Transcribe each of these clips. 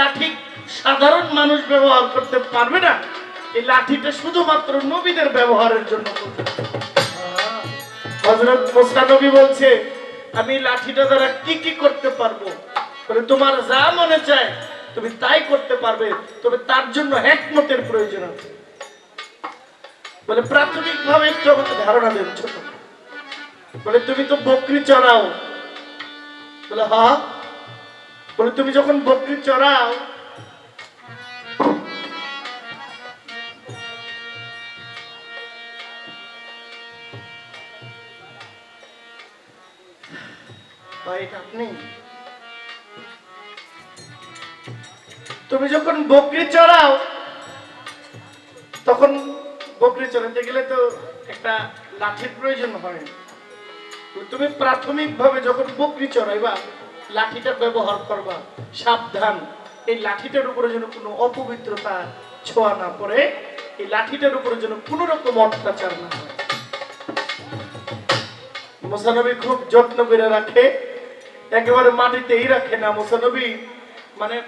লাঠি সাধারণ মানুষ ব্যবহার করতে পারবে না। এই লাঠিটা শুধুমাত্র নবীদের ব্যবহারের জন্য হজরত মোসা নবী বলছে, আমি লাঠিটা দ্বারা কি কি করতে পারব? তোমার যা মনে চায় তুমি তাই করতে পারবে, তবে তার জন্য একমতের প্রয়োজন আছে। বলে প্রাথমিক ভাবে একটু আমাকে ধারণা দেন বলে, তুমি তো বকরি চড়াও। বলে হা বলে, তুমি যখন বকরি চড়াও তুমি যখন বকরি চড়াও, তখন বকরি চড়াতে গেলে তো একটা লাঠির প্রয়োজন হয়। তুমি প্রাথমিকভাবে যখন বকরি চড়াইবা লাঠিটা ব্যবহার করবা। সাবধান। এই লাঠিটার উপরে যেন কোনো অপবিত্রতা ছোঁয়া না পড়ে, এই লাঠিটার উপরে যেন কোনো রকম অত্যাচার না হয়। মোসানবী খুব যত্ন করে রাখে। একেবারে মাটিতেই রাখে না মোসানবী। মানে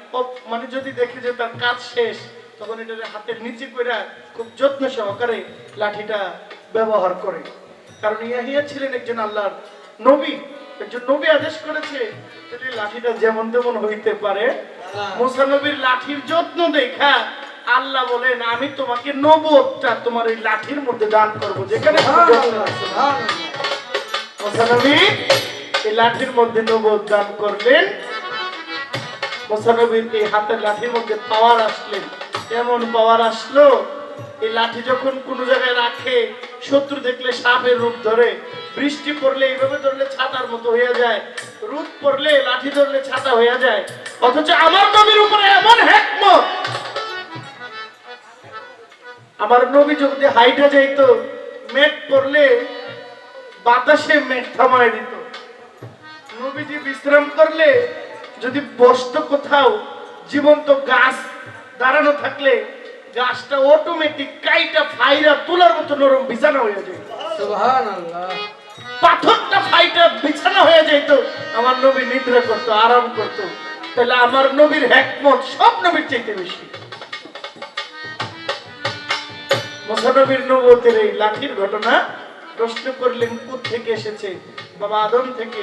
মানে যদি দেখে যে তার কাজ শেষ, তখন এটা হাতের নিচে করে খুব যত্ন সহকারে লাঠিটা ব্যবহার করে। কারণ ইয়াহিয়া ছিলেন একজন আল্লাহর নবী। নবী আদেশ করেছে যদি লাঠিটা যেমন তেমন হইতে পারে মুসানবীর লাঠির যত্ন দেখা আল্লাহ বলেন আমি তোমাকে নবটা তোমার এই লাঠির মধ্যে দান করব যেখানে। মোসানবী এই লাঠির মধ্যে নবদ দান করলেন। মোসানবীর এই হাতের লাঠির মধ্যে পাওয়ার আসলেন এমন পাওয়ার আসলো? এই লাঠি যখন কোনো জায়গায় রাখে শত্রু দেখলে সাপের রূপ ধরে, বৃষ্টি পড়লে এইভাবে ধরলে ছাতার মতো হয়ে যায় রোদ পড়লে লাঠি ধরলে ছাতা হয়ে যায়। অথচ আমার নবীর উপরে এমন হেকমত। আমার নবী যদি হাইটা যাইতো, মেঘ পড়লে বাতাসে মেঘ থামায় দিত। নবীজি বিশ্রাম করলে যদি বসত কোথাও, জীবন্ত গাছ দাঁড়ানো থাকলে গাছটা অটোমেটিক কাইটা ফাইরা তোলার মতো নরম বিছানা হয়ে যায় পাথরটা ফাইটা বিছানা হয়ে যেত আমার নবী নিদ্রা করতো আরাম করতো তাহলে আমার নবীর হ্যাকমত সব নবীর চাইতে বেশি মহানবীর নবতের এই লাঠির ঘটনা প্রশ্ন করলেন কোথ থেকে এসেছে বাবা আদম থেকে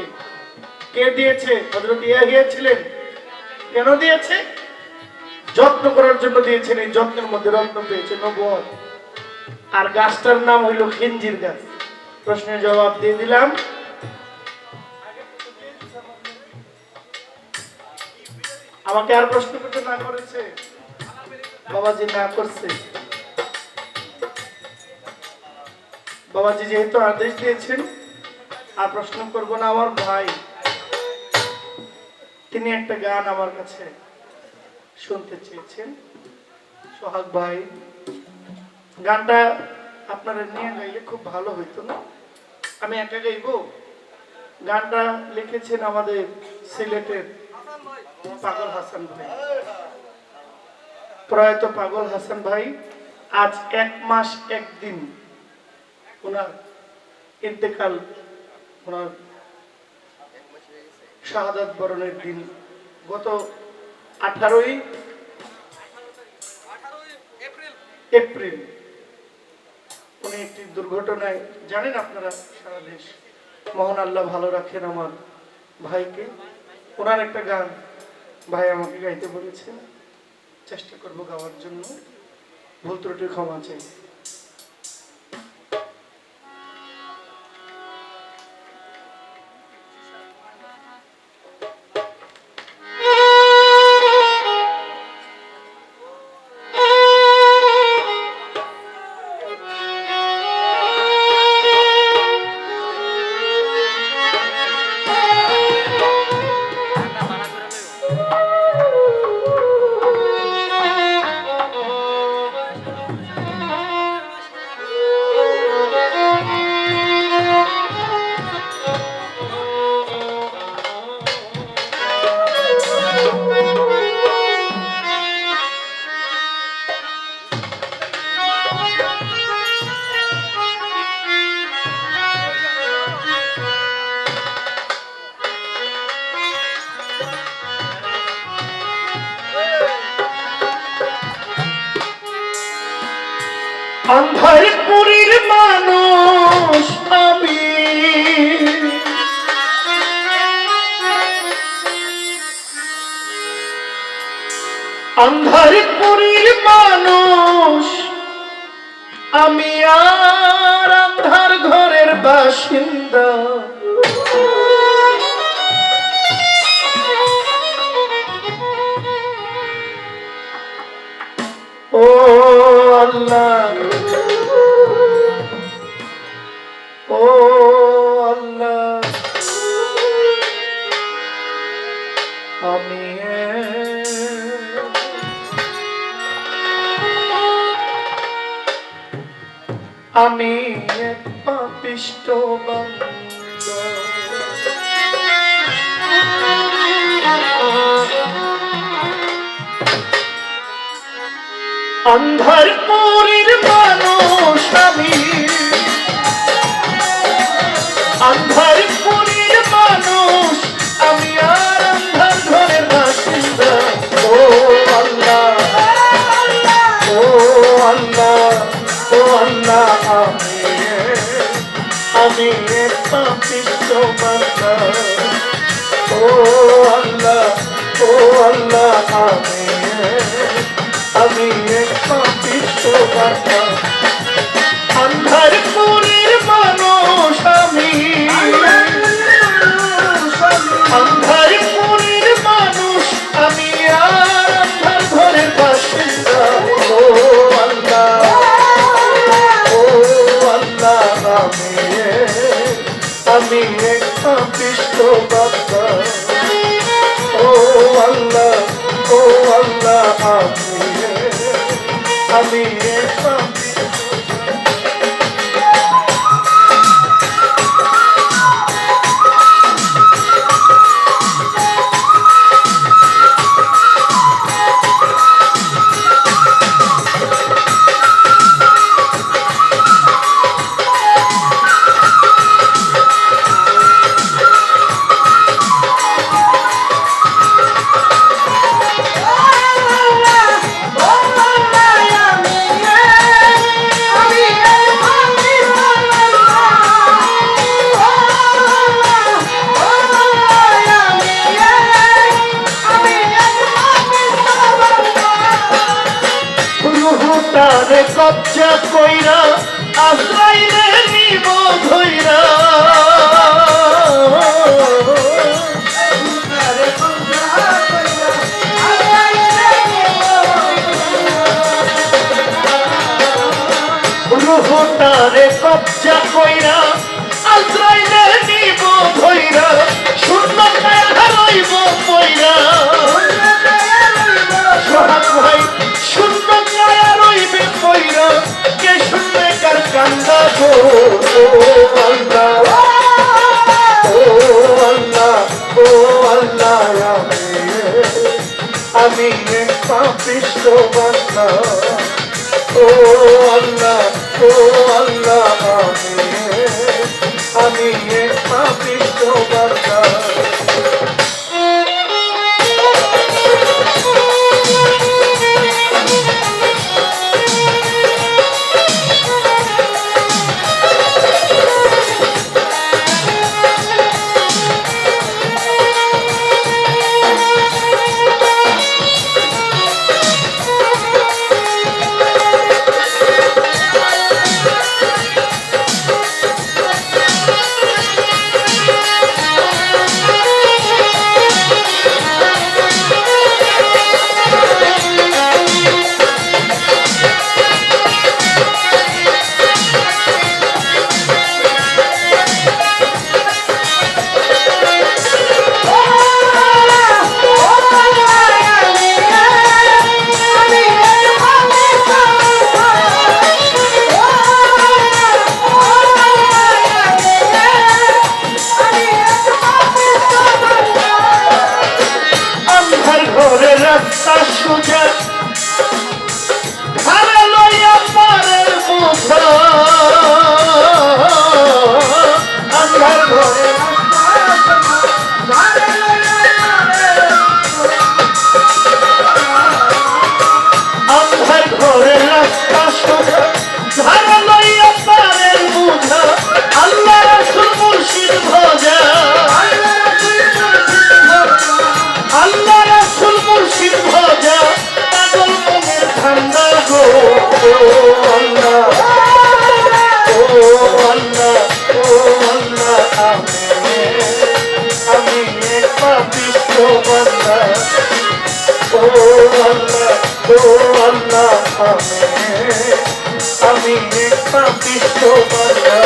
কে দিয়েছে হজরত ইয়াহিয়া গিয়েছিলেন কেন দিয়েছে যত্ন করার জন্য দিয়েছেন, এই যত্নের মধ্যে রত্ন পেয়েছে নবুয়ত আর গাছটার নাম হইল খিঞ্জির গাছ। প্রশ্নের জবাব দিয়ে দিলাম। আমাকে আর প্রশ্ন করতে না করেছে? বাবাজি না করছে। বাবাজি যেহেতু আদেশ দিয়েছেন, আর প্রশ্ন করব না আমার ভাই। তিনি একটা গান আমার কাছে। শুনতে চেয়েছেন। সোহাগ ভাই, গানটা আপনারা নিয়ে গাইলে খুব ভালো হইতো না? আমি একা গাইব? গানটা লিখেছেন আমাদের সিলেটের পাগল হাসান ভাই। প্রয়াত পাগল হাসান ভাই, আজ এক মাস একদিন ওনার ইন্তেকাল, ওনার শাহাদাত বরণের দিন। গত আঠারোই এপ্রিল। উনি একটি দুর্ঘটনায়, জানেন আপনারা, সারা দেশ। মোহন আল্লাহ ভালো রাখেন আমার ভাইকে। ওনার একটা গান ভাই আমাকে গাইতে বলেছেন, চেষ্টা করব গাওয়ার জন্য। ভুল ত্রুটি ক্ষমা চাই। আন্ধারপুরীর মানুষ আমি। আন্ধারপুরীর মানুষ আমি আর আন্ধার ঘরের বাসিন্দা। ও আল্লাহ। অষ্টবঙ্গ অন্ধর পুরীর মানুষ আমি। অন্ধর পুরী Thank you. তারে কবজা কইরা আজরাইলে নিব ধইরা শূন্য রইব মইরা। সোহাগ ভাই শূন্য রইবে মইরা, কে শূন্য কার কান্দা গো ও আল্লাহ আমি আমি একটা বিশ্ব বাংলা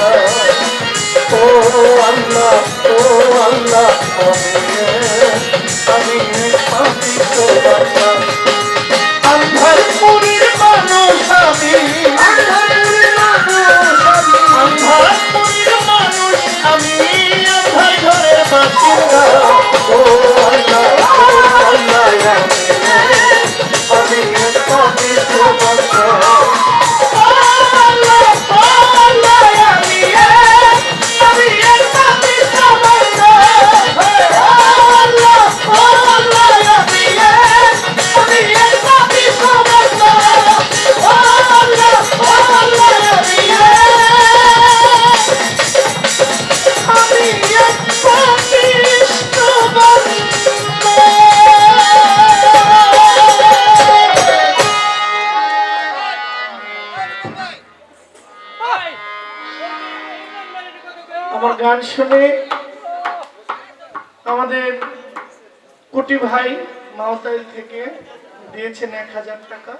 ও আল্লাহ ও আল্লাহ আমি বান্ধা আন্ধার পুরীর মানুষ আমি আন্ধার পুরীর মানুষ আমি আন্ধার ঘরের বাসিন্দা গান শুনে আমাদের কুটি ভাই মাওতাইল থেকে দিয়েছেন এক হাজার টাকা।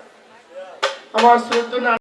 আমার শ্রদ্ধা